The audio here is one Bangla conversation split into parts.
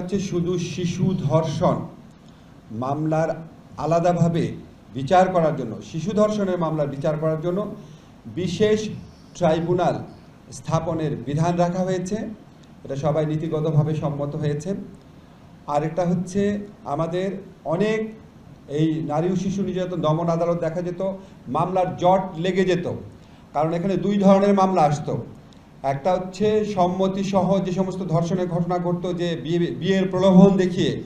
হচ্ছে শুধু শিশু ধর্ষণ মামলার আলাদাভাবে বিচার করার জন্য, শিশু ধর্ষণের মামলার বিচার করার জন্য বিশেষ ট্রাইব্যুনাল স্থাপনের বিধান রাখা হয়েছে। এটা সবাই নীতিগতভাবে সম্মত হয়েছে। আরেকটা হচ্ছে আমাদের অনেক এই নারী ও শিশু নির্যাতন দমন আদালত দেখা যেত, মামলার জট লেগে যেত। কারণ এখানে দুই ধরনের মামলা আসতো। একটা হচ্ছে সম্মতি সহ যে সমস্ত ধর্ষণের ঘটনা ঘটতো, যে বিয়ে, বিয়ের প্রলোভন দেখিয়ে,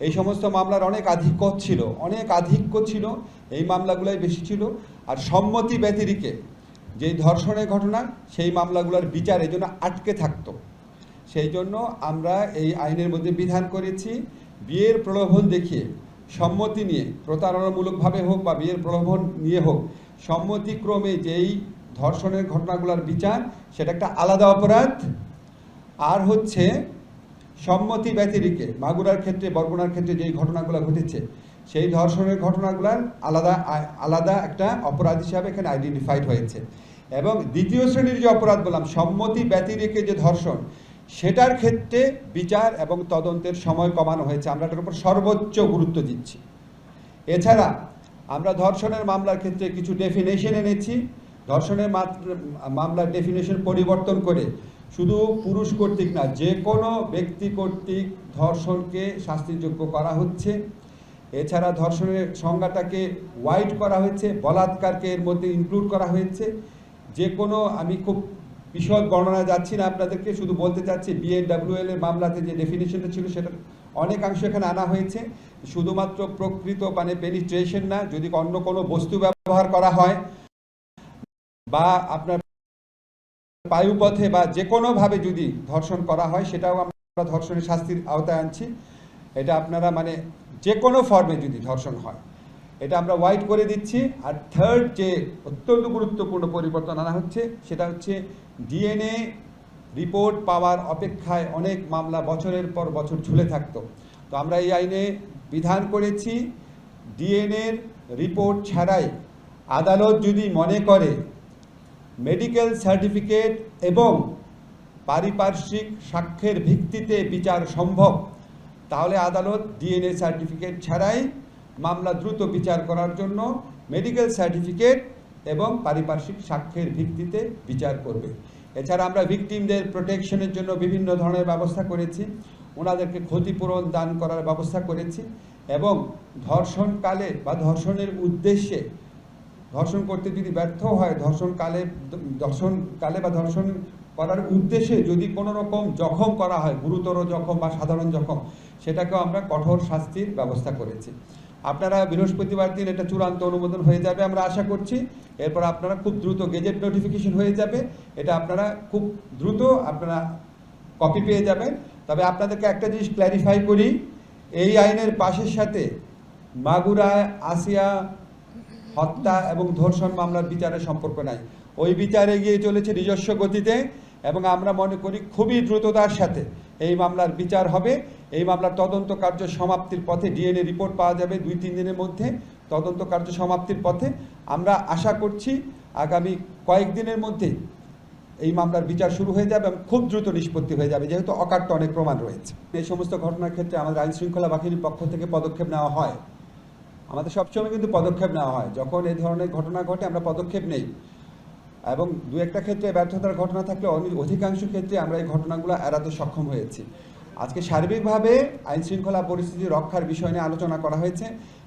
এই সমস্ত মামলার অনেক আধিক্য ছিল, অনেক আধিক্য ছিল, এই মামলাগুলাই বেশি ছিল। আর সম্মতি ব্যতিরিকে যেই ধর্ষণের ঘটনা, সেই মামলাগুলোর বিচার এই জন্য আটকে থাকতো। সেই জন্য আমরা এই আইনের মধ্যে বিধান করেছি, বিয়ের প্রলোভন দেখিয়ে, সম্মতি নিয়ে, প্রতারণামূলকভাবে হোক বা বিয়ের প্রলোভন নিয়ে হোক, সম্মতিক্রমে যেই ধর্ষণের ঘটনাগুলোর বিচার, সেটা একটা আলাদা অপরাধ। আর হচ্ছে সম্মতি ব্যতিরিকে, মাগুরার ক্ষেত্রে, বরগুনার ক্ষেত্রে যেই ঘটনাগুলো ঘটেছে, সেই ধর্ষণের ঘটনাগুলার আলাদা আলাদা একটা অপরাধ হিসাবে এখানে আইডেন্টিফাইড হয়েছে। এবং দ্বিতীয় শ্রেণির যে অপরাধ বললাম, সম্মতি ব্যতিরেকে যে ধর্ষণ, সেটার ক্ষেত্রে বিচার এবং তদন্তের সময় কমানো হয়েছে। আমরা এটার উপর সর্বোচ্চ গুরুত্ব দিচ্ছি। এছাড়া আমরা ধর্ষণের মামলার ক্ষেত্রে কিছু ডেফিনেশন এনেছি। ধর্ষণের মাত্র- মামলার ডেফিনেশন পরিবর্তন করে শুধু পুরুষ কর্তৃক না, যে কোনো ব্যক্তি কর্তৃক ধর্ষণকে শাস্তিযোগ্য করা হচ্ছে। এছাড়া ধর্ষণের সংজ্ঞাটাকে ওয়াইড করা হয়েছে, বলাৎকারকে এর মধ্যে ইনক্লুড করা হয়েছে। যে কোনো, আমি খুব বিশদ বর্ণনা যাচ্ছি না আপনাদেরকে, শুধু বলতে চাচ্ছি বিএনডাব্লিউএল এর মামলাতে যে ডেফিনেশনটা ছিল সেটা অনেকাংশ এখানে আনা হয়েছে। শুধুমাত্র প্রকৃত মানে পেনিট্রেশন না, যদি অন্য কোনো বস্তু ব্যবহার করা হয় বা আপনার বায়ুপথে বা যে কোনোভাবে যদি ধর্ষণ করা হয়, সেটাও আমরা ধর্ষণের শাস্তির আওতায় আনছি। এটা আপনারা মানে যে কোনো ফর্মে যদি ধর্ষণ হয়, এটা আমরা ওয়াইড করে দিচ্ছি। আর থার্ড যে অত্যন্ত গুরুত্বপূর্ণ পরিবর্তন আনা হচ্ছে, সেটা হচ্ছে ডিএনএ রিপোর্ট পাওয়ার অপেক্ষায় অনেক মামলা বছরের পর বছর ঝুলে থাকতো। তো আমরা এই আইনে বিধান করেছি ডিএনএর রিপোর্ট ছাড়াই আদালত যদি মনে করে মেডিকেল সার্টিফিকেট এবং পারিপার্শ্বিক সাক্ষ্যের ভিত্তিতে বিচার সম্ভব, তাহলে আদালত ডিএনএ সার্টিফিকেট ছাড়াই মামলা দ্রুত বিচার করার জন্য মেডিকেল সার্টিফিকেট এবং পারিপার্শ্বিক সাক্ষ্যের ভিত্তিতে বিচার করবে। এছাড়া আমরা ভিকটিমদের প্রোটেকশনের জন্য বিভিন্ন ধরনের ব্যবস্থা করেছি, ওনাদেরকে ক্ষতিপূরণ দান করার ব্যবস্থা করেছি এবং ধর্ষণকালে বা ধর্ষণের উদ্দেশ্যে ধর্ষণ করতে যদি ব্যর্থ হয় ধর্ষণকালে ধর্ষণকালে বা ধর্ষণ করার উদ্দেশ্যে যদি কোনো রকম জখম করা হয়, গুরুতর জখম বা সাধারণ জখম, সেটাকেও আমরা কঠোর শাস্তির ব্যবস্থা করেছি। আপনারা বৃহস্পতিবার দিন এটা চূড়ান্ত অনুমোদন হয়ে যাবে আমরা আশা করছি। এরপর আপনারা খুব দ্রুত গেজেট নোটিফিকেশন হয়ে যাবে। এটা আপনারা খুব দ্রুত আপনারা কপি পেয়ে যাবেন। তবে আপনাদেরকে একটা জিনিস ক্ল্যারিফাই করি, এই আইনের পাশের সাথে মাগুরা, আসিয়া হত্যা এবং ধর্ষণ মামলার বিচারের সম্পর্ক নাই। ওই বিচারে এগিয়ে চলেছে নিজস্ব গতিতে এবং আমরা মনে করি খুবই দ্রুততার সাথে এই মামলার বিচার হবে। এই মামলার তদন্ত কার্য সমাপ্তির পথে ডিএনএ রিপোর্ট পাওয়া যাবে দুই তিন দিনের মধ্যে। তদন্ত কার্য সমাপ্তির পথে আমরা আশা করছি আগামী কয়েকদিনের মধ্যে এই মামলার বিচার শুরু হয়ে যাবে এবং খুব দ্রুত নিষ্পত্তি হয়ে যাবে, যেহেতু অকাট্য অনেক প্রমাণ রয়েছে। এই সমস্ত ঘটনার ক্ষেত্রে আমাদের আইন শৃঙ্খলা বাহিনীর পক্ষ থেকে পদক্ষেপ নেওয়া হয়। আমাদের সবসময় কিন্তু পদক্ষেপ নেওয়া হয়। যখন এই ধরনের ঘটনা ঘটে, আমরা পদক্ষেপ নেই। এবং দু একটা ক্ষেত্রে ব্যর্থতার ঘটনা থাকলে অধিকাংশ ক্ষেত্রে আমরা এই ঘটনাগুলো এড়াতে সক্ষম হয়েছি। আজকে সার্বিকভাবে আইন শৃঙ্খলা পরিস্থিতি রক্ষার বিষয় নিয়ে আলোচনা করা হয়েছে।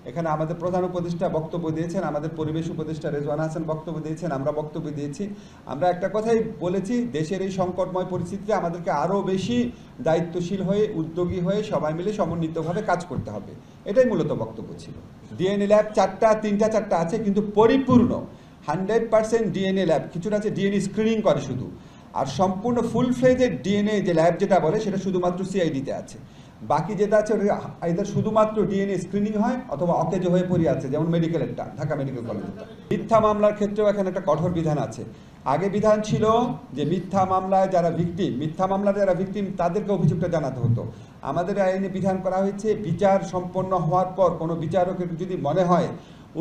এখানে আমাদের প্রধান উপদেষ্টা বক্তব্য দিয়েছেন, আমাদের পরিবেশ উপদেষ্টা রেজওয়ান হাসান বক্তব্য দিয়েছেন, আমরা বক্তব্য দিয়েছি। আমরা একটা কথাই বলেছি, দেশের এই সংকটময় পরিস্থিতিতে আমাদেরকে আরও বেশি দায়িত্বশীল হয়ে, উদ্যোগী হয়ে সবাই মিলে সমন্বিতভাবে কাজ করতে হবে। এটাই মূলত বক্তব্য ছিল। ডিএনএ ল্যাব চারটা, তিনটা, চারটা আছে, কিন্তু পরিপূর্ণ। হান্ড্রেড পার্সেন্ট ডিএনএ ল্যাব, কিছুটা আছে ডিএনএ স্ক্রিনিং করে শুধু। আর সম্পূর্ণ ফুল ফ্লেজের ডিএনএ যে ল্যাব যেটা বলে, সেটা শুধুমাত্র সিআইডিতে আছে। বাকি যেটা আছে, ওটা আইদার শুধুমাত্র ডিএনএ স্ক্রিনিং হয় অথবা অকেজ হয়ে পড়ে আছে, যেমন মেডিকেলেরটা ঢাকা মেডিকেল কলেজেরটা মিথ্যা মামলার ক্ষেত্রেও এখানে একটা কঠোর বিধান আছে। আগে বিধান ছিল যে মিথ্যা মামলায় যারা ভিকটিম মিথ্যা মামলার যারা ভিকটিম তাদেরকে অভিযোগটা জানাতে হতো। আমাদের আইনে বিধান করা হয়েছে, বিচার সম্পন্ন হওয়ার পর কোনো বিচারকের যদি মনে হয়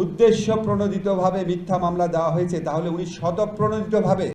উদ্দেশ্য প্রণোদিতভাবে মিথ্যা মামলা দেওয়া হয়েছে, তাহলে উনি শতপ্রণোদিতভাবে